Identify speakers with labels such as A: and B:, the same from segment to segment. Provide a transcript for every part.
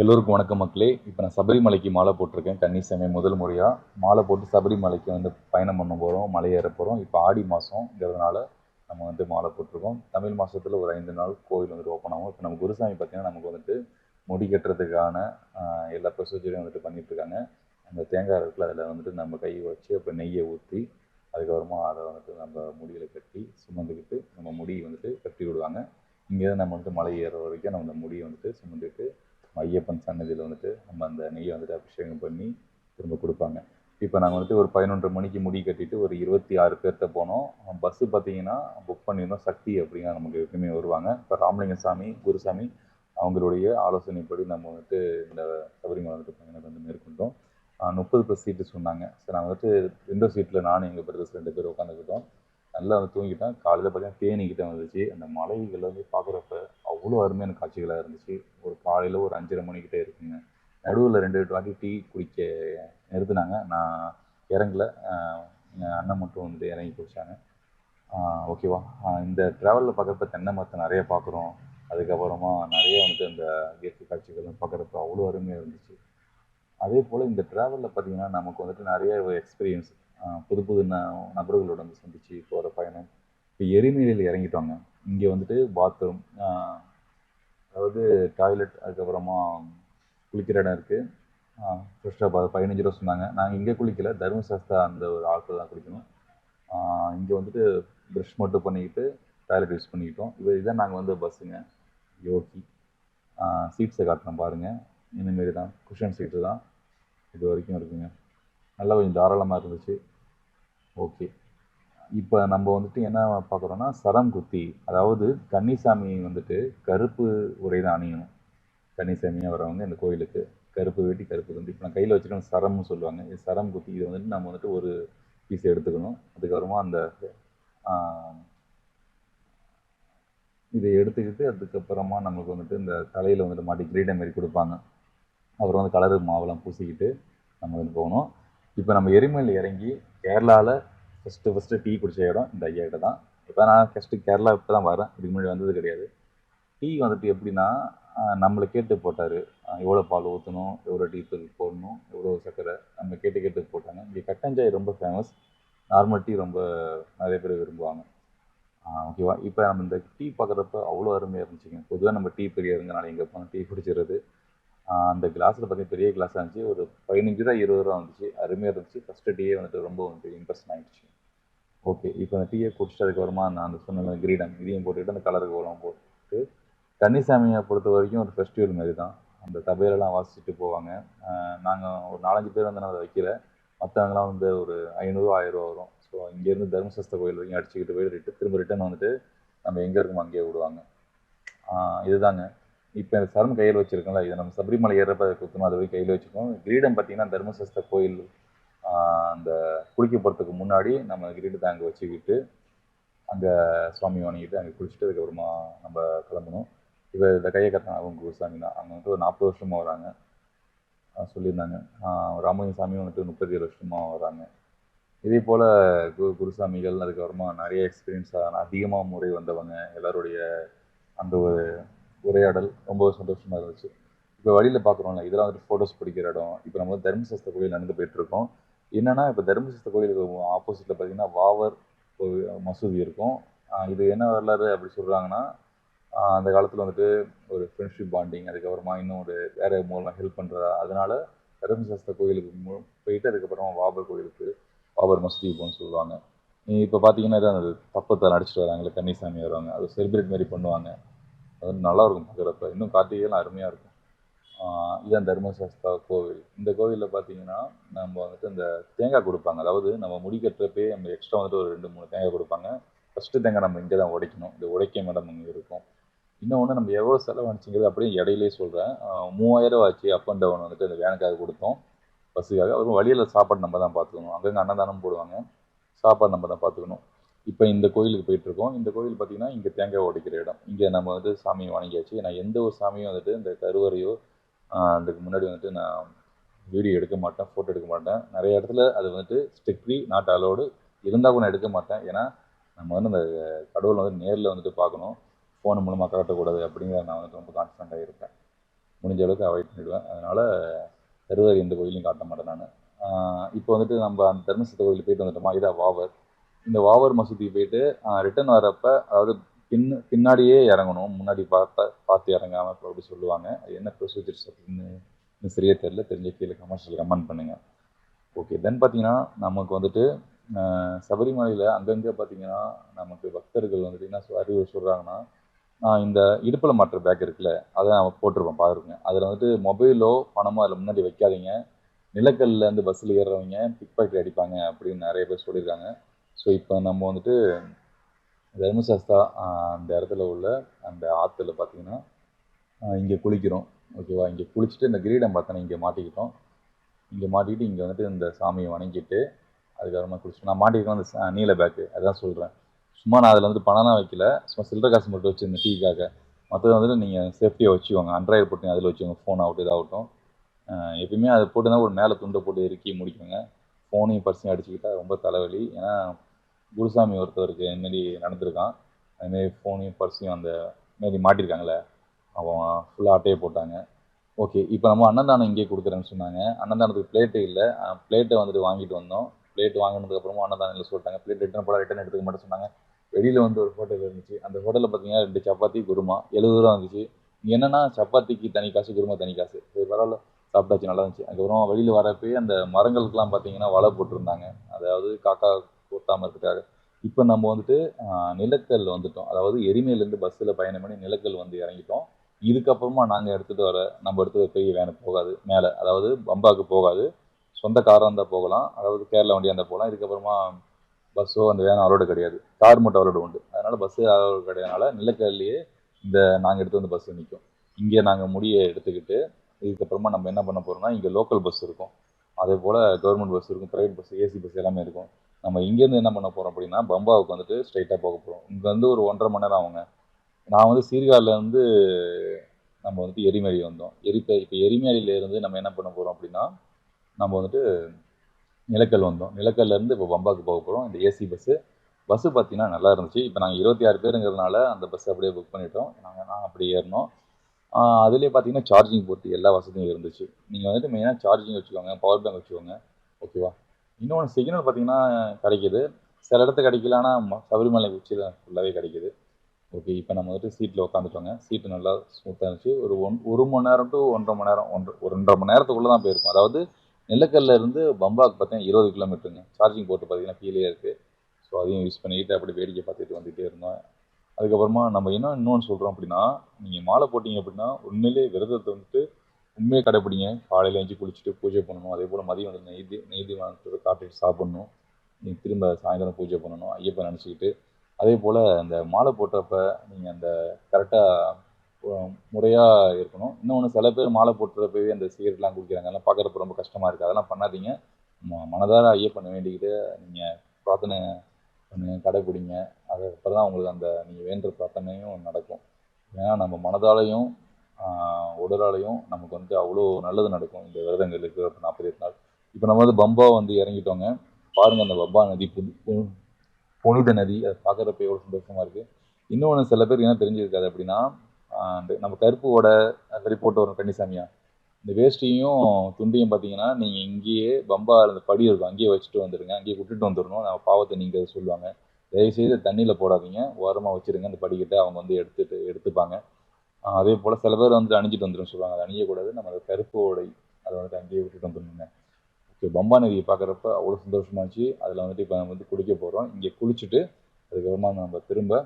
A: எல்லோருக்கும் வணக்கம் மக்களே. இப்போ நான் சபரிமலைக்கு மாலை போட்டிருக்கேன். கன்னிசாமி முதல் முறையாக மாலை போட்டு சபரிமலைக்கு வந்து பயணம் பண்ண போகிறோம் மலை ஏற போகிறோம் இப்போ ஆடி மாதங்கிறதுனால நம்ம வந்து மாலை போட்டிருக்கோம். தமிழ் மாதத்தில் ஒரு ஐந்து நாள் கோவில் வந்துட்டு ஓப்பன் ஆகும். இப்போ நம்ம குருசாமி பார்த்தீங்கன்னா நமக்கு வந்துட்டு முடி கட்டுறதுக்கான எல்லா ப்ரொசீஜரையும் வந்துட்டு பண்ணிட்டு இருக்காங்க. அந்த தேங்காய் இருக்குல்ல அதில் வந்துட்டு நம்ம கையை வச்சு அப்போ நெய்யை ஊற்றி அதுக்கப்புறமா அதை வந்துட்டு நம்ம முடியில் கட்டி சுமந்துக்கிட்டு நம்ம முடி வந்துட்டு கட்டி விடுவாங்க. இங்கேருந்து நம்ம வந்துட்டு மலை ஏற வரைக்கும் நம்ம அந்த முடியை வந்துட்டு சுமந்துட்டு ஐயப்பன் சன்னதியில் வந்துட்டு நம்ம அந்த நெய்யை வந்துட்டு அபிஷேகம் பண்ணி திரும்ப கொடுப்பாங்க. இப்போ நாங்கள் வந்துட்டு ஒரு பதினொன்றரை மணிக்கு முடி கட்டிட்டு ஒரு இருபத்தி ஆறு பேர்கிட்ட போனோம். பஸ்ஸு பார்த்தீங்கன்னா புக் பண்ணியிருந்தோம். சக்தி அப்படிங்கிற நமக்கு எப்பயுமே வருவாங்க. இப்போ ராமலிங்க சாமி குருசாமி அவங்களுடைய ஆலோசனைப்படி நம்ம வந்துட்டு இந்த சபரிமலை வந்துட்டு பயணத்தை வந்து மேற்கொண்டோம். முப்பது ப்ளஸ் சீட்டு சொன்னாங்க. சரி நான் வந்துட்டு விண்டோ சீட்டில் நானும் எங்கள் பிரதர்ஸ் ரெண்டு பேர் உட்காந்துக்கிட்டோம் நல்லா வந்து தூங்கிட்டேன். காலையில் பார்த்தீங்கன்னா தேனிக்கிட்ட வந்துச்சு. அந்த மலைகள் வந்து பார்க்குறப்ப அவ்வளோ அருமையான காட்சிகளாக இருந்துச்சு. ஒரு காலையில் ஒரு அஞ்சரை மணிக்கிட்ட இருக்குங்க. நடுவில் ரெண்டு ரெண்டு வாட்டி டீ குடிக்க நிறுத்தினாங்க. நான் இறங்கல. அண்ணன் மட்டும் வந்துட்டு இறங்கி குடித்தாங்க ஓகேவா? இந்த ட்ராவலில் பார்க்குறப்ப தென்னை மரத்தை நிறைய பார்க்குறோம் அதுக்கப்புறமா நிறைய வந்துட்டு அந்த இயற்கை காட்சிகள்லாம் பார்க்குறப்ப அவ்வளோ அருமையாக இருந்துச்சு. அதே போல் இந்த ட்ராவலில் பார்த்தீங்கன்னா நமக்கு வந்துட்டு நிறைய எக்ஸ்பீரியன்ஸ் புது புது ந நபர்களோட வந்து சந்திச்சு போகிற பயணம். இப்போ எரிமலையில் இறங்கிட்டோங்க. இங்கே வந்துட்டு பாத்ரூம் அதாவது டாய்லெட் அதுக்கப்புறமா குளிக்கிற இடம் இருக்குது ஃப்ரெஷ்ஷாக பதினஞ்சு ரூபா சொன்னாங்க. நாங்கள் இங்கே குளிக்கல. தர்மசாஸ்தா அந்த ஒரு ஆட்கள் தான் குளிக்கணும். இங்கே வந்துட்டு ப்ரஷ் மட்டும் பண்ணிக்கிட்டு டாய்லெட் யூஸ் பண்ணிக்கிட்டோம். இது இதான் நாங்கள் வந்து பஸ்ஸுங்க யோகி. சீட்ஸை காட்டினோம் பாருங்கள் இந்தமாரி தான். குஷன் சீட்டு தான். இது வரைக்கும் இருக்குங்க. நல்லா கொஞ்சம் தாராளமாக இருந்துச்சு. ஓகே. இப்போ நம்ம வந்துட்டு என்ன பார்க்குறோன்னா சரம் குத்தி அதாவது கன்னிசாமி வந்துட்டு கருப்பு உடை தான் அணியணும். கன்னிசாமியாக வரவங்க இந்த கோயிலுக்கு கருப்பு வேட்டி கருப்பு குந்தி இப்போ நான் கையில் வச்சுக்கணும் சரம்னு சொல்லுவாங்க. இது சரம் குத்தி இது வந்துட்டு நம்ம வந்துட்டு ஒரு பீஸ் எடுத்துக்கணும். அதுக்கப்புறமா அந்த இதை எடுத்துக்கிட்டு அதுக்கப்புறமா நம்மளுக்கு வந்துட்டு இந்த தலையில் வந்துட்டு மாட்டி கிரீடம் மாரி கொடுப்பாங்க. அப்புறம் வந்து கலரு மாவெல்லாம் பூசிக்கிட்டு நம்ம வந்து போகணும். இப்போ நம்ம எரிமலையில் இறங்கி கேரளாவில் ஃபஸ்ட்டு ஃபஸ்ட்டு டீ குடிச்ச இடம் இந்த ஐயா கிட்ட தான். இப்போ நான் ஃபஸ்ட்டு கேரளா இப்போ தான் வரேன். இதுக்கு முன்னாடி வந்தது கிடையாது. டீ வந்துட்டு எப்படின்னா நம்மளை கேட்டு போட்டார். எவ்வளோ பால் ஊற்றணும் எவ்வளோ டீ தூள் போடணும் எவ்வளோ சர்க்கரை நம்ம கேட்டு கேட்டு போட்டாங்க. இங்கே கட்டஞ்சாய் ரொம்ப ஃபேமஸ் நார்மல் டீ ரொம்ப நிறைய பேர் விரும்புவாங்க. ஓகேவா இப்போ நம்ம இந்த டீ பார்க்குறப்ப அவ்வளோ அருமையாக இருந்துச்சுங்க. பொதுவாக நம்ம டீ பெரியவங்கனால எங்கே போனால் டீ குடிச்சிடுறது. அந்த கிளாஸில் பார்த்தீங்கன்னா பெரிய கிளாஸாக இருந்துச்சு. ஒரு பதினஞ்சு ரூபா இருபது ரூபா வந்துச்சு. அருமையாக இருந்துச்சு. ஃபஸ்ட்டு டீயே வந்துட்டு ரொம்ப வந்துட்டு இம்ப்ரெஸ் ஆகிடுச்சு ஓகே இப்போ அந்த டீயை குடிச்சிட்டு அதுக்கப்புறமா நான் அந்த சொன்ன கிரீடம் இதையும் போட்டுக்கிட்டு அந்த கலருக்கு உரம் போட்டு கன்னிசாமியை பொறுத்த வரைக்கும் ஒரு ஃபெஸ்டிவல் மாதிரி தான். அந்த தபையிலலாம் வாசிச்சுட்டு போவாங்க. நாங்கள் ஒரு நாலஞ்சு பேர் வந்து நான் அதை வைக்கல. மற்றவங்களாம் வந்து ஒரு ஐநூறு ஆயிரரூவா வரும். ஸோ இங்கேருந்து தர்மசஸ்த கோயில் வரைக்கும் அடிச்சுக்கிட்டு போய் ரிட்டு திரும்ப ரிட்டர்ன் வந்துட்டு நம்ம எங்கே இருக்கோமோ அங்கேயே விடுவாங்க. இதுதாங்க. இப்போ இந்த சரம் கையில் வச்சுருக்கோம்ல இதை நம்ம சபரிமலை ஏறப்ப அதை குத்தணும் அதை போய் கையில் வச்சுக்கோம் கிரீடம் பார்த்தீங்கன்னா தர்மசஸ்த கோயில் அந்த குளிக்க போகிறதுக்கு முன்னாடி நம்ம கிரீடத்தை அங்கே வச்சுக்கிட்டு அங்கே சுவாமி வணங்கிட்டு அங்கே குளிச்சுட்டு அதுக்கப்புறமா நம்ம கிளம்பணும். இப்போ இந்த கையை கட்டின அவங்க குருசாமி தான். அவங்க வந்துட்டு ஒரு நாற்பது வருஷமாக வராங்க. சொல்லியிருந்தாங்க. ராமலிங்க சாமி வந்துட்டு முப்பத்தி ஏழு வருஷமாக வராங்க. இதே போல் குரு குருசாமிகள் அதுக்கப்புறமா நிறைய எக்ஸ்பீரியன்ஸாக அதிகமாக முறை வந்தவங்க எல்லாருடைய அந்த ஒரு உரையாடல் ரொம்ப சந்தோஷமாக இருந்துச்சு. இப்போ வழியில் பார்க்குறோம்ல இதெல்லாம் வந்துட்டு ஃபோட்டோஸ் பிடிக்கிற இடம். இப்போ நம்ம வந்து தர்மசஸ்த கோயில் நடந்து போயிட்டுருக்கோம் என்னன்னா இப்போ தர்மசஸ்த கோயிலுக்கு ஆப்போசிட்டில் பார்த்தீங்கன்னா வாவர் மசூதி இருக்கும். இது என்ன வரலாறு அப்படி சொல்கிறாங்கன்னா அந்த காலத்தில் வந்துட்டு ஒரு ஃப்ரெண்ட்ஷிப் பாண்டிங் அதுக்கப்புறமா இன்னும் ஒரு வேறு மூலமாக ஹெல்ப் பண்ணுறதா அதனால தர்மசாஸ்திர கோயிலுக்கு மு- போயிட்டு அதுக்கப்புறமா வாபர் கோயிலுக்கு வாபர் மசூதி போகணும்னு சொல்லுவாங்க. இப்போ பார்த்தீங்கன்னா அந்த தப்பத்தை நடிச்சிட்டு வராங்களே கன்னிசாமி வருவாங்க. அது செலிப்ரேட் மாதிரி பண்ணுவாங்க. அது நல்லாயிருக்கும் நல்லா இருக்கும் பார்க்குறப்ப. இன்னும் கார்த்திகைலாம் அருமையாக இருக்கும். இதான் தர்மசாஸ்தா கோவில். இந்த கோவிலில் பார்த்தீங்கன்னா நம்ம வந்துட்டு இந்த தேங்காய் கொடுப்பாங்க. அதாவது நம்ம முடி கட்டுறப்பே நம்ம எக்ஸ்ட்ரா வந்துட்டு ஒரு ரெண்டு மூணு தேங்காய் கொடுப்பாங்க. ஃபஸ்ட்டு தேங்காய் நம்ம இங்கே தான் உடைக்கணும். இந்த உடைக்க மேடம் இங்கே இருக்கும். இன்னொன்று நம்ம எவ்வளோ செலவழிச்சிங்கிறது அப்படியே இடையிலே சொல்கிறேன் மூவாயிரம் ஆச்சு அப் அண்ட் டவுன் வந்துட்டு அந்த வேனுக்காக கொடுத்தோம். பஸ்ஸுக்காக. அப்புறம் வழியில் சாப்பாடு நம்ம தான் பார்த்துக்கணும். அங்கங்கே அன்னதானம் போடுவாங்க. சாப்பாடு நம்ம தான் பார்த்துக்கணும். இப்போ இந்த கோயிலுக்கு போயிட்டுருக்கோம். இந்த கோயில் பார்த்தீங்கன்னா இங்கே தேங்காய் உடைக்கிற இடம். இங்கே நம்ம வந்து சாமியை வணங்கியாச்சு நான் எந்த ஒரு சாமியும் வந்துட்டு இந்த கருவறையோ அதுக்கு முன்னாடி வந்துட்டு நான் வீடியோ எடுக்க மாட்டேன் ஃபோட்டோ எடுக்க மாட்டேன். நிறைய இடத்துல அது வந்துட்டு ஸ்ட்ரிக்ட்லி நாட் அலோடு இருந்தால் கூட நான் எடுக்க மாட்டேன். ஏன்னா நம்ம வந்து அந்த கடவுளை வந்து நேரில் வந்துட்டு பார்க்கணும். ஃபோன் மூலமாக காட்டக்கூடாது அப்படிங்கிற நான் வந்துட்டு ரொம்ப கான்ஃபிடண்ட்டாக இருப்பேன். முடிஞ்ச அளவுக்கு அவாய்ட் பண்ணிடுவேன். அதனால் கருவறை எந்த கோயிலையும் காட்ட மாட்டேன் நான். இப்போ வந்துட்டு நம்ம அந்த தர்மசத்த கோயிலுக்கு போயிட்டு வந்துட்டோமா? இதா வாவர். இந்த வாவர் மசூதிக்கு போயிட்டு ரிட்டர்ன் வரப்போ அதாவது பின் பின்னாடியே இறங்கணும். முன்னாடி பார்த்தா பார்த்து இறங்காம இப்போ அப்படி சொல்லுவாங்க. அது என்ன ப்ரொசீஜர்ஸ் அப்படின்னு சரியாக தெரியல. தெரிஞ்ச கீழே கமர்ஷியல் கமெண்ட் பண்ணுங்கள் ஓகே தென் பார்த்தீங்கன்னா நமக்கு வந்துட்டு சபரிமலையில் அங்கங்கே பார்த்தீங்கன்னா நமக்கு பக்தர்கள் வந்துட்டு என்ன சொல் அறிவு சொல்கிறாங்கன்னா இந்த இடுப்பில் மாற்ற பேக் இருக்குல்ல அதை நம்ம போட்டிருப்பேன் பார்த்துருக்கேன் அதில் வந்துட்டு மொபைலோ பணமோ அதில் முன்னாடி வைக்காதீங்க. நிலக்கல்லில் இருந்து பஸ்ஸில் ஏறுறவங்க பிக் பாக்கெட் அடிப்பாங்க அப்படின்னு நிறைய பேர் சொல்லியிருக்காங்க. ஸோ இப்போ நம்ம வந்துட்டு தர்மசாஸ்தா அந்த இடத்துல உள்ள அந்த ஆற்றுல பார்த்தீங்கன்னா இங்கே குளிக்கிறோம். ஓகேவா இங்கே குளிச்சுட்டு இந்த கிரீடம் பார்த்தோன்னா இங்கே மாட்டிக்கிட்டோம். இங்கே மாட்டிக்கிட்டு இங்கே வந்துட்டு இந்த சாமியை வணங்கிட்டு அதுக்கப்புறமா குளிச்சுட்டு நான் மாட்டிக்கிட்டோம் அந்த நீல பேக்கு அதான் சொல்கிறேன் சும்மா நான் அதில் வந்துட்டு பணம்லாம் வைக்கல. சும்மா சில்லற காசு மட்டும் வச்சுருந்தேன் டீக்காக மற்றது வந்துட்டு நீங்கள் சேஃப்டியாக வச்சுக்கோங்க. அண்ட்ராய்டு போட்டு அதில் வச்சுக்கோங்க. ஃபோன் ஆகட்டும் இதாகட்டும். எப்பயுமே அதை போட்டு தான் ஒரு மேலே துண்டை போட்டு இறுக்கி முடிக்கோங்க ஃபோனையும் பர்சையும் அடிச்சுக்கிட்டா ரொம்ப தலைவலி. ஏன்னா குருசாமி ஒருத்தருக்கு முன்னாடி நடந்திருக்கான். அதுமாரி ஃபோனையும் பர்ஸையும் அந்த மாரி மாட்டியிருக்காங்களே அவன் ஃபுல்லாக அட்டையை போட்டாங்க. ஓகே இப்போ நம்ம அன்னதானம் இங்கே கொடுக்குறேன்னு சொன்னாங்க. அன்னதானத்துக்கு பிளேட்டு இல்லை. பிளேட்டை வந்துட்டு வாங்கிட்டு வந்தோம். பிளேட் வாங்கினதுக்கப்புறமா அன்னதானம் இல்லை சொல்லிட்டாங்க. பிளேட் ரிட்டர்ன் போட ரிட்டர்ன் எடுத்துக்க மாட்டேன் சொன்னாங்க. வெளியில் வந்து ஒரு ஹோட்டல் இருந்துச்சு. அந்த ஹோட்டலில் பார்த்தீங்கன்னா ரெண்டு சப்பாத்தி குருமா எழுபது ரூபா இருந்துச்சு. என்னென்னா என்னன்னா சப்பாத்திக்கு தனி காசு குருமா தனி காசு. சரி பரவாயில்ல. சாப்பிட்டாச்சு நல்லா இருந்துச்சு. அதுக்கப்புறம் வெளியில் வரப்பே அந்த மரங்களுக்கெல்லாம் பார்த்தீங்கன்னா வலை போட்டிருந்தாங்க. அதாவது காக்கா கொத்தாமல் இருக்கிறதுக்காக இப்போ நம்ம வந்துட்டு நிலக்கல் வந்துட்டோம். அதாவது எரிமையிலேருந்து பஸ்ஸில் பயணம் பண்ணி நிலக்கல் வந்து இறங்கிட்டோம். இதுக்கப்புறமா நாங்கள் எடுத்துகிட்டு வர நம்ம எடுத்துகிட்டு பெரிய வேனு போகாது மேலே. அதாவது பம்பாக்கு போகாது. சொந்த காராக இருந்தால் போகலாம். அதாவது கேரளா வண்டியாக இருந்தால் போகலாம். இதுக்கப்புறமா பஸ்ஸோ அந்த வேனும் அலோடு கிடையாது. கார் மட்டும் அலோடு உண்டு. அதனால் பஸ்ஸு அலோடு கிடையாதுனால நிலக்கல்லையே இந்த நாங்கள் எடுத்து வந்து பஸ் நிற்கும் இங்கே நாங்கள் முடியை எடுத்துக்கிட்டு இதுக்கப்புறமா நம்ம என்ன பண்ண போகிறோம்னா இங்கே லோக்கல் பஸ் இருக்கும். அதே போல் கவர்மெண்ட் பஸ் இருக்கும் ப்ரைவேட் பஸ் ஏசி பஸ் எல்லாமே இருக்கும். நம்ம இங்கேருந்து என்ன பண்ண போகிறோம் அப்படின்னா பம்பாவுக்கு வந்துட்டு ஸ்ட்ரைட்டாக போக போகிறோம் இங்கே வந்து ஒரு ஒன்றரை மணி நேரம் ஆகுங்க. நான் வந்து சீர்காழிலேருந்து நம்ம வந்துட்டு எரிமேலி வந்தோம். எரிப்ப இப்போ எரிமேலியிலேருந்து நம்ம என்ன பண்ண போகிறோம் அப்படின்னா நம்ம வந்துட்டு நிலக்கல் வந்தோம். நிலக்கல்லேருந்து இப்போ பம்பாவுக்கு போக போகிறோம் இந்த ஏசி பஸ்ஸு பஸ்ஸு பார்த்தீங்கன்னா நல்லா இருந்துச்சு. இப்போ நாங்கள் இருபத்தி ஆறு பேருங்கிறதுனால அந்த பஸ் அப்படியே புக் பண்ணிட்டோம். நாங்கள் நான் அப்படி ஏறினோம். அதுலேயே பார்த்தீங்கன்னா சார்ஜிங் போட்டு எல்லா வசதியும் இருந்துச்சு. நீங்கள் வந்துட்டு மெயினாக சார்ஜிங் வச்சுக்கோங்க பவர் பேங்க் வச்சுக்கோங்க. ஓகேவா இன்னொன்று சிக்னல் பார்த்தீங்கன்னா கிடைக்கிது. சில இடத்து கிடைக்கல ஆனால் சபரிமலை உச்சியில் ஃபுல்லாகவே கிடைக்கிது. ஓகே இப்போ நம்ம வந்துட்டு சீட்டில் உட்காந்துட்டோங்க சீட்டு நல்லா ஸ்மூத்தாக இருந்துச்சு. ஒரு ஒன் ஒரு மணி நேரம் டு ஒன்றரை மணி நேரம் ஒன்று ஒரு ரெண்டரை மணி நேரத்துக்குள்ளே தான் போயிருக்கும். அதாவது நிலக்கல்ல இருந்து பம்பாக்கு பார்த்தீங்கன்னா இருபது கிலோமீட்டருங்க. சார்ஜிங் போட்டு பார்த்தீங்கன்னா கீழே இருக்குது ஸோ அதையும் யூஸ் பண்ணிக்கிட்டு அப்படி வேடிக்கை பார்த்துட்டு வந்துகிட்டே இருந்தோம். அதுக்கப்புறமா நம்ம என்ன இன்னொன்று சொல்கிறோம் அப்படின்னா நீங்கள் மாலை போட்டிங்க அப்படின்னா உண்மையிலே விரதத்தை வந்துட்டு உண்மையை கடைப்பிடிங்க. காலையில் எழுந்து குளிச்சுட்டு பூஜை பண்ணணும். அதே போல் மதியம் வந்து நெய்தி நெய்தி வாங்கிட்டு காட்டிட்டு சாப்பிடணும். நீங்கள் திரும்ப சாயந்தரம் பூஜை பண்ணணும். ஐயப்பன் நினச்சிக்கிட்டு. அதே போல் அந்த மாலை போட்டப்ப நீங்கள் அந்த கரெக்டாக முறையாக இருக்கணும். இன்னொன்று சில பேர் மாலை போட்டுறப்பவே அந்த சிகரெட்லாம் குடிக்கிறாங்க. அதெல்லாம் பார்க்குறப்ப ரொம்ப கஷ்டமாக இருக்குது அதெல்லாம் பண்ணாதீங்க. ம- மனதார ஐயப்பனை வேண்டிக்கிட்டு நீங்கள் பிரார்த்தனை பண்ணுங்க கடைப்பிடிங்க. அதுக்கப்புறம் தான் உங்களுக்கு அந்த நீங்கள் வேண்டுற பிரார்த்தனையும் நடக்கும். ஏன்னா நம்ம மனதாலையும் உடலாலையும் நமக்கு வந்து அவ்வளோ நல்லது நடக்கும். இந்த விரதங்கள் இருக்கிற நாற்பத்தி எட்டு நாள். இப்போ நம்ம வந்து பம்பா வந்து இறங்கிட்டோங்க. பாருங்கள் அந்த பம்பா நதி புது புனித நதி. அதை பார்க்குறப்ப எவ்வளோ சந்தோஷமாக இருக்குது இன்னொன்று சில பேருக்கு என்ன தெரிஞ்சிருக்காது அப்படின்னா அந்த நம்ம கருப்பு ஓட சரி போட்டு வரும் கன்னிசாமியா. இந்த வேஷ்டியும் துண்டியும் பார்த்தீங்கன்னா நீங்கள் இங்கேயே பம்பா அந்த படி இருக்கும். அங்கேயே வச்சுட்டு வந்துடுங்க அங்கேயே விட்டுட்டு வந்துடணும் நம்ம பாவத்தை நீங்கள் சொல்லுவாங்க. தயவுசெய்து தண்ணியில் போடாதீங்க. ஓரமாக வச்சுருங்க. அந்த படிக்கிட்ட அவங்க வந்து எடுத்துட்டு எடுத்துப்பாங்க. அதே போல் சில பேர் வந்து அணிஞ்சிட்டு வந்துடும் சொல்லுவாங்க. அதை அணியக்கூடாது. நம்ம அதை கருப்பு உடை அதை வந்துட்டு அங்கேயே விட்டுட்டு வந்துடணுங்க. ஓகே பம்பா நதியை பார்க்குறப்ப அவ்வளோ சந்தோஷமா இருந்துச்சு. அதில் வந்துட்டு இப்போ நம்ம வந்து குளிக்க போகிறோம் இங்கே குளிச்சுட்டு அதுக்கப்புறமா நம்ம திரும்ப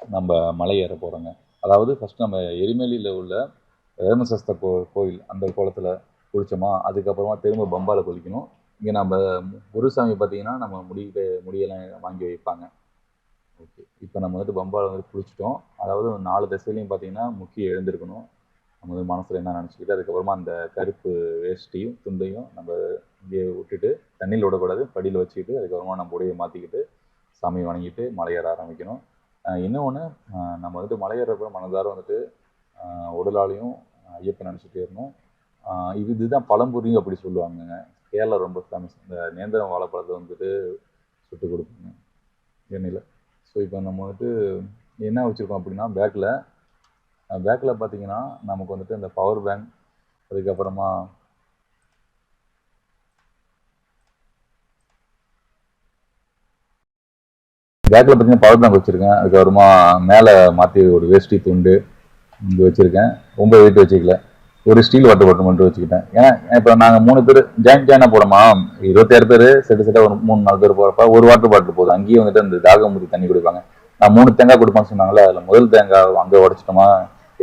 A: நம்ம மலை ஏற போகிறோங்க அதாவது ஃபஸ்ட் நம்ம எரிமேலியில் உள்ள தர்மசஸ்த கோ கோயில் அந்த குளத்தில் குளித்தோமா அதுக்கப்புறமா திரும்ப பம்பாவில் குளிக்கணும். இங்கே நம்ம குருசாமி பார்த்தீங்கன்னா நம்ம முடி முடியெல்லாம் வாங்கி வைப்பாங்க. ஓகே. இப்போ நம்ம வந்துட்டு பம்பால் வந்து குளிச்சிட்டோம். அதாவது நாலு திசையிலையும் பார்த்தீங்கன்னா முக்கிய எழுந்திருக்கணும். நம்ம வந்து மனசில் என்ன நினச்சிக்கிட்டு அதுக்கப்புறமா அந்த கருப்பு வேஷ்டியும் துண்டையும் நம்ம இங்கே விட்டுட்டு தண்ணியில் விடக்கூடாது. படியில் வச்சுக்கிட்டு அதுக்கப்புறமா நம்ம உடையை மாற்றிக்கிட்டு சாமி வணங்கிட்டு மலையேற ஆரம்பிக்கணும். இன்னொன்று நம்ம வந்துட்டு மலையேறப்ப மனதார வந்துட்டு உடலாலையும் ஐயப்பன் நினச்சிட்டே இருந்தோம் இது இதுதான் பழம்புரி அப்படி சொல்லுவாங்கங்க. கேரளா ரொம்ப ஃபேமஸ் இந்த நேந்திரம் வாழைப்பழத்தை வந்துட்டு சுட்டு கொடுப்பாங்க. எண்ணெயில். ஸோ இப்போ நம்ம வந்துட்டு என்ன வச்சுருக்கோம் அப்படின்னா பேக்கில் பேக்கில் பார்த்தீங்கன்னா நமக்கு வந்துட்டு இந்த பவர் பேங்க் அதுக்கப்புறமா பேக்கில் பார்த்தீங்கன்னா பவர் பேங்க் வச்சுருக்கேன். அதுக்கப்புறமா மேலே மாற்றி ஒரு வேஷ்டி துண்டு இங்கே வச்சுருக்கேன். ரொம்ப வெயிட் வச்சுக்கல. ஒரு ஸ்டீல் வாட்டர் பாட்டில் மட்டும் வச்சுக்கிட்டேன். ஏன்னா இப்போ நாங்கள் மூணு பேர் ஜாயின் ஜாயினாக போடமா இருபத்தாறு பேர் செட்டு செட்டாக ஒரு மூணு நாலு பேர் போகிறப்ப ஒரு வாட்டர் பாட்டில் போதும். அங்கேயும் வந்துட்டு அந்த தாகம் முடி தண்ணி குடிப்பாங்க. நான் மூணு தேங்காய் கொடுப்பேன்னு சொன்னாங்களே அதில் முதல் தேங்காய் அங்கே உடச்சிட்டோமா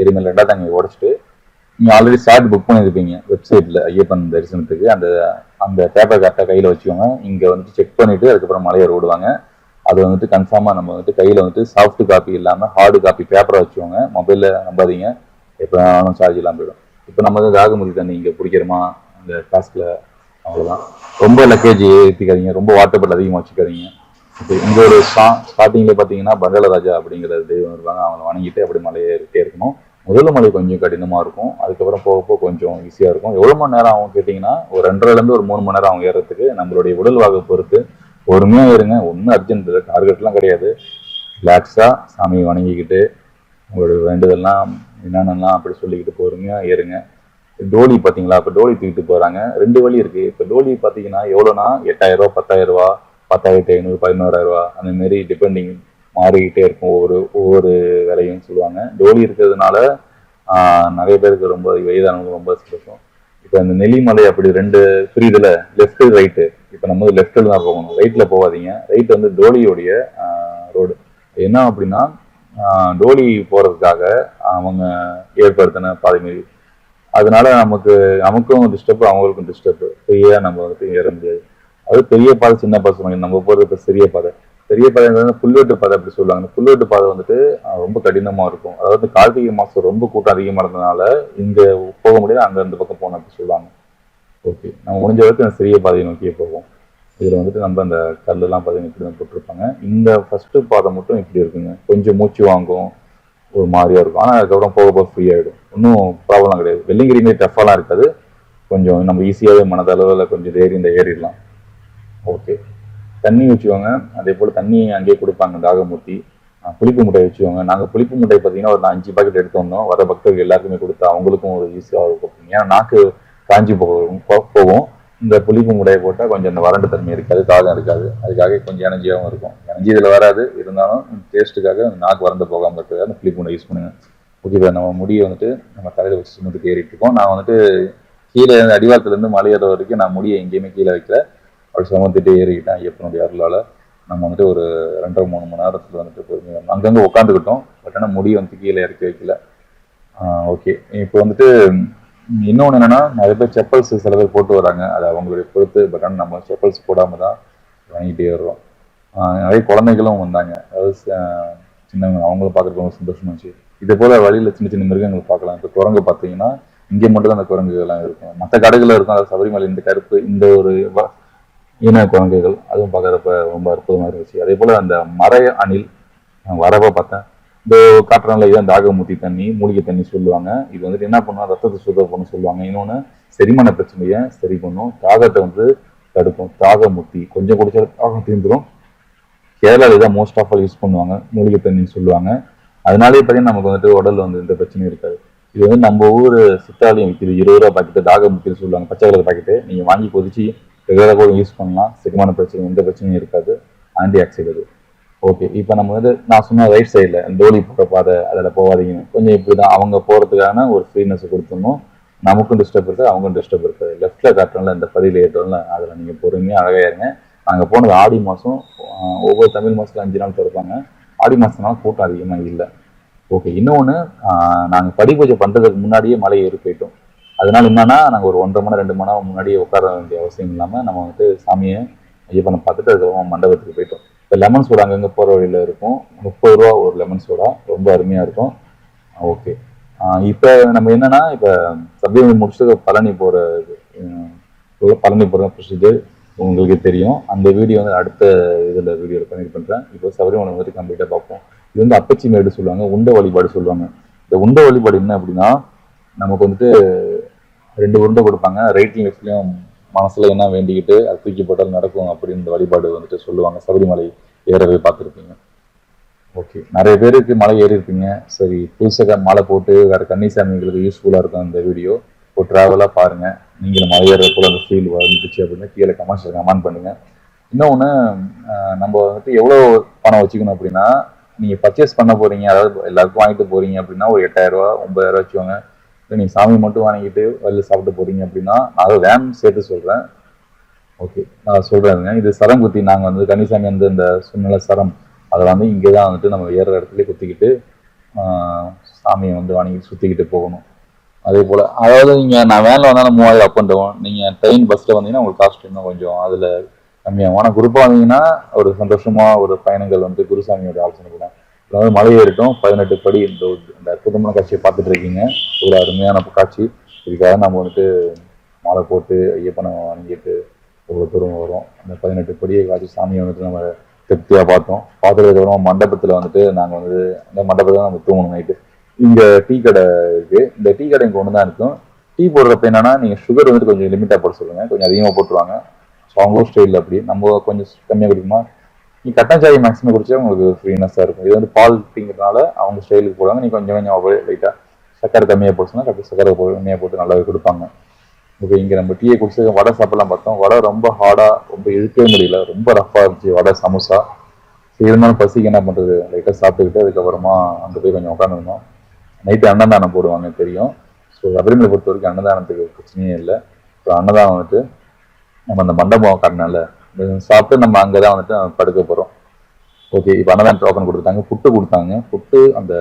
A: எரிமேல் ரெண்டாவது தேங்காய் உடச்சிட்டு நீங்கள் ஆல்ரெடி ஸ்டார்ட் புக் பண்ணியிருப்பீங்க வெப்சைட்டில் ஐயப்பன் தரிசனத்துக்கு. அந்த அந்த பேப்பர் கரெக்டாக கையில் வச்சுக்கோங்க. இங்கே வந்துட்டு செக் பண்ணிவிட்டு அதுக்கப்புறம் மலையை விடுவாங்க அது வந்துட்டு கன்ஃபார்மாக நம்ம வந்துட்டு கையில் வந்துட்டு சாஃப்ட் காப்பி இல்லாமல் ஹார்டு காப்பி பேப்பரை வச்சுக்கோங்க. மொபைலில் நம்பாதீங்க. எப்போ வேணாலும் சார்ஜ் இல்லாமல் போயிடும். இப்போ நம்ம வந்து தண்ணி இங்கே பிடிக்கிறோமா அந்த ஃப்ளாஸ்கில் அவ்வளோதான் ரொம்ப லக்கேஜ் ஏற்றிக்காதீங்க ரொம்ப வாட்டர் பாட்டில் அதிகமாக வச்சுக்காதீங்க. இப்போ இங்கே ஒரு ஸ்டா ஸ்டார்டிங்கில் பார்த்தீங்கன்னா பங்கலராஜா அப்படிங்கிற தெய்வம் இருப்பாங்க. அவங்களை வணங்கிட்டு அப்படி மலையே ஏறிட்டே இருக்கணும். முதல் மலை கொஞ்சம் கடினமாக இருக்கும். அதுக்கப்புறம் போக போக கொஞ்சம் ஈஸியாக இருக்கும். எவ்வளோ மணி நேரம் ஆகும் கேட்டிங்கன்னா ஒரு ரெண்டரைலேருந்து ஒரு மூணு மணி நேரம் ஆகும் ஏறத்துக்கு நம்மளுடைய உடல் வாகை பொறுத்து பொறுமையாக இருங்க. ஒன்றும் அர்ஜென்ட் இல்லை. டார்கெட்லாம் கிடையாது. ரிலாக்ஸாக சாமியை வணங்கிக்கிட்டு உங்களுடைய வேண்டுதல்லாம் என்னென்னலாம் அப்படி சொல்லிக்கிட்டு பொறுமையாக ஏறுங்க. டோலி பார்த்தீங்களா? இப்போ டோலி தூக்கிட்டு போகிறாங்க ரெண்டு வழி இருக்குது இப்போ டோலி பார்த்தீங்கன்னா எவ்வளோனா எட்டாயிரரூவா பத்தாயிரரூவா பத்தாயிரத்தி ஐநூறு பதினோராயிரரூவா அந்த மாரி டிபெண்டிங் மாறிக்கிட்டே இருக்கும். ஒவ்வொரு ஒவ்வொரு விலையும் சொல்லுவாங்க. டோலி இருக்கிறதுனால நிறைய பேருக்கு ரொம்ப வயதானவங்க ரொம்ப சந்தோஷம் இப்போ இந்த நெல்லிமலை அப்படி ரெண்டு புரியுதுல லெஃப்ட் ரைட்டு இப்போ நம்ம வந்து லெஃப்ட்டில் தான் போகணும். ரைட்டில் போகாதீங்க. ரைட் வந்து டோலியோடைய ரோடு என்ன அப்படின்னா டோலி போகிறதுக்காக அவங்க ஏற்படுத்தின பாதை மாரி அதனால நமக்கு நமக்கும் டிஸ்டர்ப் அவங்களுக்கும் டிஸ்டர்ப் ஃப்ரீயாக நம்ம வந்துட்டு ஏற முடியாது. அது பெரிய பாதை சின்ன பாதை சொல்லுவாங்க நம்ம போகிறது இப்போ சிறிய பாதை. பெரிய பாதை புல்வெட்டு பாதை அப்படி சொல்லுவாங்க. புல்வெட்டு பாதை வந்துட்டு ரொம்ப கடினமாக இருக்கும். அதாவது கார்த்திகை மாதம் ரொம்ப கூட்டம் அதிகமாக இருந்ததுனால இங்கே போக முடியாது அங்கே இந்த பக்கம் போகணும் அப்படி சொல்லுவாங்க. ஓகே. நம்ம முடிஞ்ச அளவுக்கு சிறிய பாதையை நோக்கியே போவோம். இதில் வந்துட்டு நம்ம அந்த கல்லெல்லாம் பார்த்தீங்கன்னா இப்படி தான் போட்டிருப்பாங்க. இந்த ஃபஸ்ட்டு பாதை மட்டும் இப்படி இருக்குங்க. கொஞ்சம் மூச்சு வாங்கும் ஒரு மாதிரியாக இருக்கும். ஆனால் அதுக்கப்புறம் போக போக ஃப்ரீ ஆகிடும் ஒன்றும் ப்ராப்ளம் கிடையாது. வெள்ளிங்கிரி மாரி டஃப்பாலாம் இருக்காது. கொஞ்சம் நம்ம ஈஸியாகவே மனதளவில் கொஞ்சம் ஏறி இந்த ஏறிடலாம். ஓகே தண்ணி வச்சுக்கோங்க அதே போல் தண்ணி அங்கேயே கொடுப்பாங்க தாகமூர்த்தி புளிப்பு முட்டை வச்சுக்கோங்க. நாங்கள் புளிப்பு முட்டை பார்த்தீங்கன்னா ஒரு அஞ்சு பாக்கெட் எடுத்து வந்தோம். வர பக்தர்கள் எல்லாருக்குமே கொடுத்து அவங்களுக்கும் ஒரு ஈஸியாக இருக்கும். ஏன்னா நாக்கு காஞ்சி போகும் போகும். இந்த புளிப்பு முடையை போட்டால் கொஞ்சம் இந்த வறண்டு தன்மை இருக்காது தாகம் இருக்காது. அதுக்காக கொஞ்சம் எனர்ஜியாகவும் இருக்கும். எனர்ஜி இதில் வராது. இருந்தாலும் டேஸ்ட்டுக்காக நாக்கு வறண்டு போகாமல் இருக்கிறதுக்காக அந்த புளிப்பு முட்டை யூஸ் பண்ணுங்க. ஓகே இப்போ நம்ம முடியை வந்துட்டு நம்ம தலையில் வச்சு சுமத்துக்கு ஏறிட்டு இருக்கோம். நான் வந்துட்டு கீழே இருந்து அடிவாரத்துலேருந்து மலை வரைக்கும் நான் முடியை எங்கேயுமே கீழே வைக்கல. அப்படி சுமந்துட்டு ஏறிக்கிட்டேன் ஐயப்பனுடைய அருளால். நம்ம வந்துட்டு ஒரு ரெண்டரை மூணு மணி நேரத்தில் வந்துட்டு பொறுமையாக அங்கங்கே உட்காந்துக்கிட்டோம் பட் ஆனால் முடியை வந்துட்டு கீழே இறக்கி வைக்கல. ஓகே இப்போ வந்துட்டு இன்னொன்று என்னன்னா நிறைய பேர் செப்பல்ஸ் சில பேர் போட்டு வராங்க. அது அவங்களுடைய பொறுத்து பட் ஆனால் நம்ம செப்பல்ஸ் போடாமல் தான் வாங்கிட்டே வர்றோம். நிறைய குழந்தைகளும் வந்தாங்க. அதாவது சின்னவங்க அவங்களும் பார்க்குறதுக்கு ரொம்ப சந்தோஷமா இருந்துச்சு. இதே போல வழியில் சின்ன சின்ன மிருகங்கள் பார்க்கலாம். இப்போ குரங்கு பார்த்தீங்கன்னா இங்கே மட்டும் தான் அந்த குரங்குகள்லாம் இருக்கும். மற்ற கடைகளில் இருக்கும். அதாவது சபரிமலை இந்த கருப்பு இந்த ஒரு வ- இன குரங்குகள் அதுவும் பார்க்குறப்ப ரொம்ப அற்புதமாக இருந்துச்சு. அதே போல் அந்த மர அணில் நான் பார்த்தேன். இந்த காட்டுறாங்களா இதுதான் தாகமுத்தி தண்ணி மூலிகை தண்ணி சொல்லுவாங்க. இது வந்துட்டு என்ன பண்ணும்? ரத்தத்தை சுத்தம் பண்ண சொல்லுவாங்க. இன்னொன்று செரிமான பிரச்சனையை சரி பண்ணும். தாகத்தை வந்து தடுக்கும். தாகமுத்தி கொஞ்சம் குடிச்சாலும் தாகம் தீர்ந்துடும் கேரளாவில் தான் மோஸ்ட் ஆஃப் ஆல் யூஸ் பண்ணுவாங்க. மூலிகை தண்ணின்னு சொல்லுவாங்க. அதனாலே பார்த்தீங்கன்னா நமக்கு வந்துட்டு உடல்ல வந்து எந்த பிரச்சனையும் இருக்காது. இது வந்து நம்ம ஊர் சித்தாலையும் விற்கிது இருபது ரூபா பாக்கெட்டு தாகமுத்தின்னு சொல்லுவாங்க. பச்சை கலர் பாக்கெட்டு நீங்கள் வாங்கி கொதிச்சு ரெகுலராக கூட யூஸ் பண்ணலாம். செரிமான பிரச்சனை எந்த பிரச்சனையும் இருக்காது. ஆன்டி ஆக்சிடென்ட் ஓகே இப்போ நம்ம வந்து நான் சொன்ன ரைட் சைடில் டோலி போகிற பாதை அதில் போகாதீங்க. கொஞ்சம் இப்படி தான் அவங்க போகிறதுக்கான ஒரு ஃப்ரீனஸ் கொடுத்துடணும். நமக்கும் டிஸ்டர்ப் இருக்குது அவங்களுக்கும் டிஸ்டர்ப் இருக்குது லெஃப்ட்டில் காட்டுறோம்ல இந்த பதியில் ஏற்றோம்ல அதில் நீங்கள் பொறுமையாக அழகாக இருங்க. நாங்கள் போனது ஆடி மாதம் ஒவ்வொரு தமிழ் மாதத்துல அஞ்சு நாள் திறப்பாங்க. ஆடி மாதம்னால கூட்டம் அதிகமாக இல்லை. ஓகே இன்னொன்று நாங்கள் படி பூஜை பண்ணுறதுக்கு முன்னாடியே மலை ஏறி போயிட்டோம். அதனால என்னன்னா நாங்கள் ஒரு ஒன்றரை மணி ரெண்டு மணி நேரம் முன்னாடியே உட்கார வேண்டிய அவசியம் இல்லாமல் நம்ம வந்துட்டு சாமியை ஐயப்பனை பார்த்துட்டு அதுக்கப்புறமா மண்டபத்துக்கு போயிட்டோம். இப்போ லெமன் சோடா அங்கங்கே போகிற வழியில் இருக்கும். முப்பது ரூபா ஒரு லெமன் சோடா ரொம்ப அருமையாக இருக்கும். ஓகே இப்போ நம்ம என்னன்னா இப்போ சபரிமலை முடிச்சுட்டு பழனி போகிற பழனி போகிற ப்ரொசீஜர் உங்களுக்கு தெரியும். அந்த வீடியோ வந்து அடுத்த இதில் வீடியோவில் கனெக்ட் பண்ணுறேன் இப்போ சபரிமலை வந்து கம்ப்ளீட்டாக பார்ப்போம். இது வந்து அப்பச்சி மேடு சொல்லுவாங்க உண்ட வழிபாடு சொல்லுவாங்க. இந்த உண்ட வழிபாடு என்ன அப்படின்னா நமக்கு வந்துட்டு ரெண்டு உருண்டை கொடுப்பாங்க. ரைட்லையும் லெஃப்ட்லையும் மனசுல என்ன வேண்டிக்கிட்டு அது தூக்கி போட்டால் நடக்கும் அப்படின்னு இந்த வழிபாடு வந்துட்டு சொல்லுவாங்க. சபரிமலை ஏறவே பார்த்துருப்பீங்க. ஓகே. நிறைய பேருக்கு மலை ஏறி இருப்பீங்க. சரி புதுசாக மாலை போட்டு வேற கன்னிசாமிகளுக்கு யூஸ்ஃபுல்லாக இருக்கும் அந்த வீடியோ ஒரு ட்ராவலாக பாருங்க. நீங்கள் மலை ஏறுற போல அந்த ஃபீல் வந்துச்சு அப்படின்னா கீழே கமெண்ட்ஸில் கமெண்ட் பண்ணுங்க. இன்னொன்று நம்ம வந்துட்டு எவ்வளோ பணம் வச்சுக்கணும் அப்படின்னா நீங்கள் பர்ச்சேஸ் பண்ண போறீங்க அதாவது எல்லாருக்கும் வாங்கிட்டு போறீங்க அப்படின்னா ஒரு ஒன்பதாயிரம் ரூபா வச்சுக்கோங்க. இல்லை நீங்கள் சாமி மட்டும் வாங்கிட்டு வெளில சாப்பிட்டு போறீங்க அப்படின்னா அதை வேன் சேர்த்து சொல்கிறேன் ஓகே நான் சொல்கிறேங்க இது சரம் குத்தி நாங்கள் வந்து கன்னிசாமி வந்து இந்த சுண்ணல சரம் அதை வந்து இங்கே தான் வந்துட்டு நம்ம ஏற இடத்துல குத்திக்கிட்டு சாமியை வந்து வாங்கிட்டு சுற்றிக்கிட்டு போகணும். அதே போல் அதாவது நீங்கள் நான் வேனில் வந்தாலும் மூவாயிரம் அப் பண்ணுவோம் நீங்கள் ட்ரெயின் பஸ்ஸில் வந்தீங்கன்னா உங்களுக்கு காஸ்ட் இன்னும் கொஞ்சம் அதில் கம்மியாகும். ஆனால் குரூப்பாக வந்தீங்கன்னா ஒரு சந்தோஷமாக ஒரு பயணங்கள் வந்து குருசாமியோட ஆலோசனை கூட அதாவது மலை ஏறிட்டோம் பதினெட்டு படி இந்த ஒரு- இந்த அற்புதமான காட்சியை பார்த்துட்டு இருக்கீங்க ஒரு அருமையான காட்சி. இதுக்காக நம்ம வந்துட்டு மாலை போட்டு ஐயப்பனை வணங்கிட்டு இவ்வளோ தூரம் வரும். அந்த பதினெட்டு படியை காட்சி சாமியை வந்துட்டு நம்ம திருப்தியாக பார்த்தோம். பார்த்ததுக்கப்புறம் மண்டபத்தில் வந்துட்டு நாங்கள் வந்து அந்த மண்டபத்தில் நம்ம தூங்கணும் நைட்டு. இங்கே டீ கடை இருக்குது இந்த டீ கடை இங்கே ஒன்று தான் இருக்கும். டீ போடுறப்ப என்னன்னா நீங்கள் சுகர் வந்துட்டு கொஞ்சம் லிமிட்டாக போட சொல்லுங்கள் கொஞ்சம் அதிகமாக போட்டுருவாங்க. ஸோ அவங்களும் ஸ்டைலில் அப்படி. நம்ம கொஞ்சம் கம்மியாக குடிக்குமா நீ கட்டன் மேக்ஸிமம் குடிச்சா உங்களுக்கு ஃப்ரீனஸாக இருக்கும். இது வந்து பால் அப்படிங்கிறதுனால அவங்க ஸ்டைலுக்கு போடுவாங்க. நீ கொஞ்சம் கொஞ்சம் அப்படியே லைட்டாக சக்கரை கம்மியாக போட்டுச்சுன்னா கரெக்டாக சக்கரை கம்மியாக போட்டு நல்லாவே கொடுப்பாங்க. ஓகே இங்கே நம்ம டீயை குடிச்சு வடை சாப்பிடலாம் பார்த்தோம். வடை ரொம்ப ஹார்டாக ரொம்ப இழுக்கவே முடியல. ரொம்ப ரஃப்பாக இருந்துச்சு. வடை சமோசா. இருந்தாலும் பசிக்கு என்ன பண்ணுறது லைட்டாக சாப்பிட்டுக்கிட்டு அதுக்கப்புறமா அங்கே போய் கொஞ்சம் உட்காந்துருந்தோம் நைட்டு அன்னதானம் போடுவாங்க தெரியும். ஸோ சபரிமலை பொறுத்த வரைக்கும் அன்னதானத்துக்கு பிரச்சனையே இல்லை. ஸோ அன்னதானம் வந்துட்டு நம்ம அந்த மண்டபம் கட்டினால சாப்பிட்டு நம்ம அங்கே தான் வந்துட்டு படுக்க போகிறோம் ஓகே இப்போ அன்னதானம் டோக்கன் கொடுத்தாங்க புட்டு கொடுத்தாங்க. புட்டு அந்த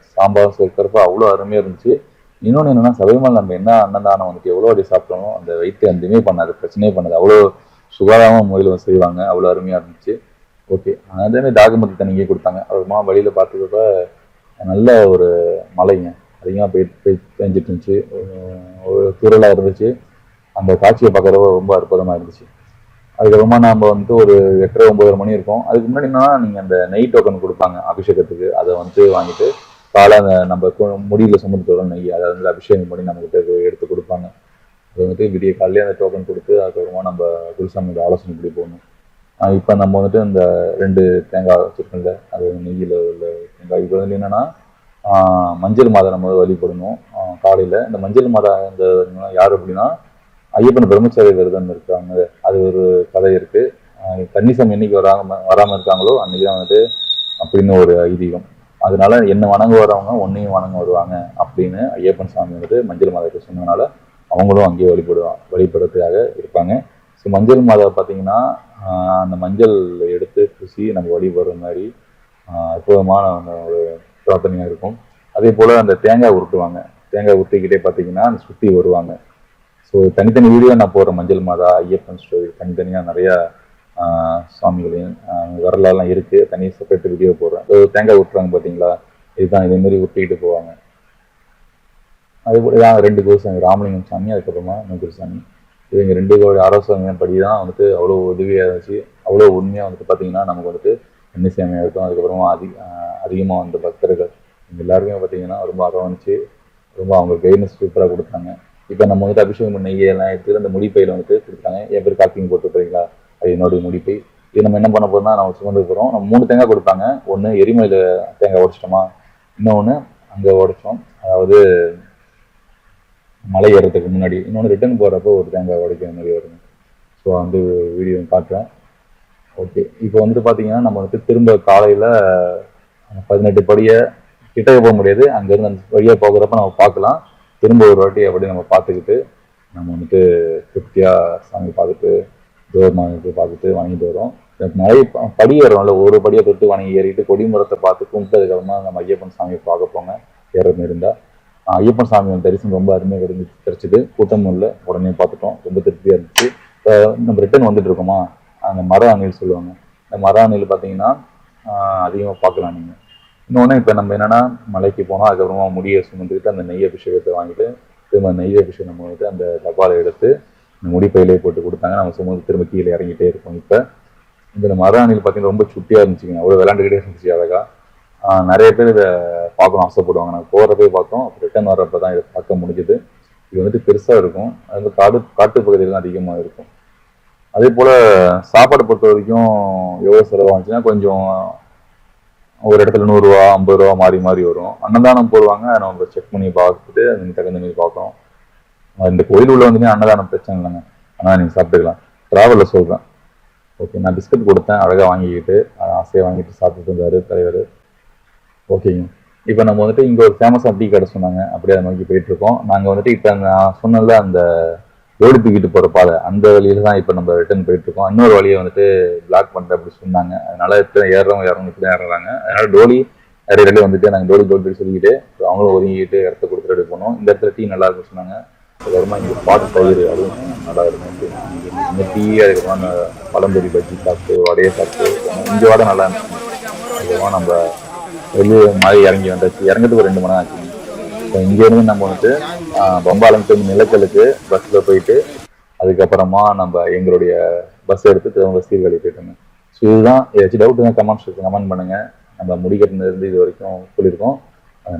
A: சாம்பார் சேர்க்கிறப்ப அவ்வளோ அருமையாக இருந்துச்சு. இன்னொன்று என்னென்னா சபரிமலை நம்ம என்ன அன்னதானம் வந்துட்டு எவ்வளோ அடி சாப்பிட்டோமோ அந்த வயிற்று எதுவுமே பண்ணாது பிரச்சனையே பண்ணாது. அவ்வளோ சுகாதாரமாக முறையில் செய்வாங்க அவ்வளோ அருமையாக இருந்துச்சு. ஓகே அதேமாதிரி தாகமத்தி தண்ணியே கொடுத்தாங்க. அப்புறமா வழியில் பார்த்துக்கப்ப நல்ல ஒரு மலைங்க. அதிகமாக பெய் பெய் பெஞ்சிட்டு இருந்துச்சு. ஒரு- ஒரு தூரலாக இருந்துச்சு. அந்த காட்சியை பார்க்குறப்ப ரொம்ப அற்புதமாக இருந்துச்சு. அதுக்கப்புறமா நாம் வந்துட்டு ஒரு எட்டரை ஒம்பதரை மணி இருக்கும். அதுக்கு முன்னாடி என்னன்னா நீங்கள் அந்த நெய் டோக்கன் கொடுப்பாங்க அபிஷேகத்துக்கு. அதை வந்து வாங்கிட்டு காலை அந்த நம்ம கு- முடியில நெய் அதை வந்து அபிஷேகம் பண்ணி நம்மகிட்ட எடுத்து கொடுப்பாங்க. அது வந்துட்டு விடிய காலையிலே அந்த டோக்கன் கொடுத்து அதுக்கப்புறமா நம்ம குருசாமியோட ஆலோசனை இப்படி போகணும் இப்போ நம்ம வந்துட்டு இந்த ரெண்டு தேங்காய் வச்சுருக்கோம்ல அது நெய்யில் உள்ள தேங்காய். இப்போ வந்து என்னன்னா மஞ்சள் மாதா நம்ம வழிபடணும். காலையில். இந்த மஞ்சள் மாதா இந்த யார் அப்படின்னா ஐயப்பன் பிரம்மச்சாரி விரதம் இருக்காங்க. அது ஒரு கதை இருக்கு. கன்னிசம் என்னைக்கு வராம வராமல் இருக்காங்களோ அன்னைக்கு தான் வந்துட்டு அப்படின்னு ஒரு ஐதீகம். அதனால என்ன வணங்க வரவங்க ஒன்னையும் வணங்க வருவாங்க அப்படின்னு ஐயப்பன் சாமி வந்துட்டு மஞ்சள் மாதத்தை சொன்னதுனால அவங்களும் அங்கேயே வழிபடுவாங்க வழிபடுறதுக்காக இருப்பாங்க. ஸோ மஞ்சள் மாதா பார்த்தீங்கன்னா அந்த மஞ்சள் எடுத்து பூசி நம்ம வழிபடுற மாதிரி அற்புதமான ஒரு பிரார்த்தனையாக இருக்கும். அதே போல் அந்த தேங்காய் உருட்டுவாங்க. தேங்காய் உருட்டிக்கிட்டே பார்த்தீங்கன்னா அந்த சுற்றி வருவாங்க. ஸோ தனித்தனி வீடியோ நான் போடுறேன். மஞ்சள் மாதா ஐயப்பன் ஸ்டோரி தனித்தனியாக நிறையா சுவாமிகளையும் வரலாறுலாம் இருக்குது தனி செப்பரேட் வீடியோ போடுறேன். ஒரு தேங்காய் விட்டுறாங்க பார்த்தீங்களா இதுதான் இதே மாதிரி உருட்டிக்கிட்டு போவாங்க. அது தான் ரெண்டு குருசாமி ராமலிங்கம் சாமி அதுக்கப்புறமா இன்னொரு குருசாமி இவங்க ரெண்டு பேரோட ஆலோசனை படி தான் வந்துட்டு அவ்வளோ உதவியாக இருந்துச்சு. அவ்வளோ உண்மையாக வந்துட்டு பார்த்தீங்கன்னா நமக்கு வந்துட்டு எண்ணிசாமியாக இருக்கும் அதுக்கப்புறமா அதிக அதிகமாக வந்த பக்தர்கள். எல்லாருமே பார்த்தீங்கன்னா ரொம்ப அரவணைச்சு ரொம்ப அவங்க கைடன்ஸ் சூப்பராக கொடுத்தாங்க. இப்போ நம்ம வந்துட்டு அபிஷேகம் பண்ண நெய்யை எல்லாம் எடுத்து அந்த முடிப்பையில் வந்துட்டு கொடுத்தாங்க என் பேர் காக்கிங் போட்டு அது என்னுடைய முடிப்பை இது நம்ம என்ன பண்ண போறோம்னா நம்ம சுமந்து போகிறோம் நம்ம மூணு தேங்காய் கொடுப்பாங்க. ஒன்று எரிமலையில் தேங்காய் உடைச்சிட்டோமா? இன்னொன்று அங்கே உடைச்சோம். அதாவது மலை ஏறதுக்கு முன்னாடி. இன்னொன்று ரிட்டர்ன் போகிறப்போ ஒரு தேங்காய் உடைக்கிற மாதிரி வரும் ஸோ வந்து வீடியோ காட்டுறேன். ஓகே இப்போ வந்துட்டு பார்த்தீங்கன்னா நம்ம வந்துட்டு திரும்ப காலையில் பதினெட்டு படியை கிட்டக்க போக முடியாது. அங்கேருந்து அந்த வழியாக போகிறப்ப நம்ம பார்க்கலாம். திரும்ப ஒரு வாட்டி அப்படி நம்ம பார்த்துக்கிட்டு நம்ம வந்துட்டு திருப்தியாக சாமி பார்த்துட்டு தூரமாக பார்த்துட்டு வாங்கிட்டு வரோம். நிறைய படி ஏறோம்ல ஒரு படியை தொட்டு வணங்கி ஏறிட்டு கொடிமரத்தை பார்த்து கும்பிட்டு அதுக்கப்புறமா நம்ம ஐயப்பன் சாமியை பார்க்க போங்க ஏறது இருந்தால் ஐயப்பன் சாமியோட தரிசனம் ரொம்ப அருமையாக கிடைச்சி கிடைச்சிது கூட்டமும் இல்லை உடனே பார்த்துட்டோம். ரொம்ப திருப்தியாக இருந்துச்சு. இப்போ நம்ம ரிட்டர்ன் வந்துட்டு இருக்கோமா? அந்த மர அணில் சொல்லுவாங்க. இந்த மர அணில் பார்த்தீங்கன்னா அதிகமாக பார்க்கலாம் நீங்கள் இன்னொன்று இப்போ நம்ம என்னென்னா மலைக்கு போனோம் அதுக்கப்புறமா முடியை சுமந்துக்கிட்டு அந்த நெய் அபிஷேகத்தை வாங்கிட்டு திரும்ப நெய் அபிஷேகம் பண்ணிட்டு வந்துட்டு அந்த டப்பாலை எடுத்து இந்த முடிப்பையிலே போட்டு கொடுத்தாங்க. நம்ம சுமந்து திரும்ப கீழே இறங்கிட்டே இருக்கோம் இப்போ. இந்த மர அணில் பார்த்தீங்கன்னா ரொம்ப சுட்டியாக இருந்துச்சுங்க. அவ்வளோ விளாண்டுக்கிட்டே இருந்துச்சு அழகாக நிறைய பேர் இதை பார்க்கணும் ஆசைப்படுவாங்க. நாங்கள் போகிறப்பே பார்த்தோம். ரிட்டர்ன் வர்றப்ப தான் இதை பார்க்க முடிஞ்சுது. இது வந்துட்டு பெருசாக இருக்கும். அது வந்து காடு காட்டு பகுதியில் தான் அதிகமாக இருக்கும். அதே போல் சாப்பாடு பொறுத்த வரைக்கும் எவ்வளோ செலவாகுச்சுன்னா கொஞ்சம் ஒரு இடத்துல நூறுரூவா ஐம்பது ரூபா மாறி மாறி வரும். அன்னதானம் போடுவாங்க அதை நம்ம செக் பண்ணி பார்த்துட்டு அதுக்கு தகுந்த மாதிரி பார்க்கணும். இந்த கோயில் உள்ள வந்து அன்னதானம் பிரச்சனை இல்லைங்க. ஆனால் நீங்கள் சாப்பிட்டுக்கலாம். ட்ராவலில் சொல்கிறேன் ஓகே நான் பிஸ்கட் கொடுத்தேன் அழகாக வாங்கிக்கிட்டு ஆசையாக வாங்கிட்டு சாப்பிட்டு இருந்தார் தலைவர். ஓகேங்க இப்போ நம்ம வந்துட்டு இங்கே ஒரு ஃபேமஸாக டீ கடை சொன்னாங்க. அப்படியே அதை நோக்கி போயிட்டுருக்கோம் நாங்கள் வந்துட்டு இப்போ நான் சொன்னல அந்த லோடு தூக்கிட்டு போகிற பாதை. அந்த வழியில தான் இப்போ நம்ம ரிட்டர்ன் போயிட்டு இருக்கோம் இன்னொரு வழியை வந்துட்டு பிளாக் பண்ணுற அப்படி சொன்னாங்க. அதனால இப்போ ஏறுறவங்க ஏறவங்க இப்படி ஏறுறாங்க. அதனால டோலி இடையில வந்துட்டு நாங்கள் டோலி டோலி சொல்லிக்கிட்டு அவங்களும் ஒதுங்கிட்டு இடத்த கொடுத்துட்டு போனோம். இந்த இடத்துல டீ நல்லா இருக்கும் சொன்னாங்க. அதுக்கப்புறமா இங்கே பாட்டு தயிர் அதுவும் நல்லா இருக்கும் இந்த டீ அதுக்கப்புறமா அந்த பழம்பொரி பஜ்ஜி சாப்பிட்டு வடையை சாப்பிட்டு இங்கே வடை நல்லா இருந்துச்சு. அதுக்கப்புறமா நம்ம வெளியே மாதிரி இறங்கி வந்தாச்சு. இறங்கிறதுக்கு ஒரு ரெண்டு மணி நேரம் ஆச்சு. இப்போ இங்கேருந்து நம்ம வந்துட்டு பம்பாலம் to நிலக்கலுக்கு பஸ்ஸில் போயிட்டு அதுக்கப்புறமா நம்ம எங்களுடைய பஸ் எடுத்து திரும்ப சீர்காழி போயிட்டோங்க ஸோ இதுதான் ஏதாச்சும் டவுட் இருந்தால் கமெண்ட் கமெண்ட் பண்ணுங்க. நம்ம முடிக்கிறதுலேருந்து இது வரைக்கும் சொல்லியிருக்கோம்.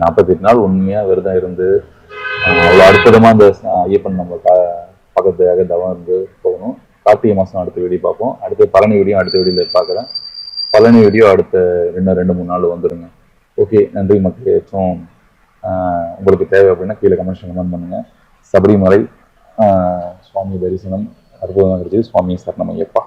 A: நாற்பத்தெட்டு நாள் உண்மையாக விரதம் இருந்து அவ்வளோ அற்புதமாக இந்த ஐயப்பன் நம்ம கா பக்கத்துக்காக தவம் இருந்து போகணும். கார்த்திகை மாதம் அடுத்த வீடியோ பார்ப்போம். அடுத்து பழனி வீடியோ அடுத்த வீடியோவில் பார்க்குறேன். பழனி வீடியோ அடுத்த இன்னும் ரெண்டு மூணு நாள் வந்துடுங்க ஓகே நன்றி மக்கள். ஏற்றும். உங்களுக்கு தேவை அப்படின்னா கீழே கமெண்ட்ஸ் கமெண்ட் பண்ணுங்கள் சபரிமலை சுவாமி தரிசனம் அற்புதமாக கிடைச்சது சுவாமி சரணமையப்பா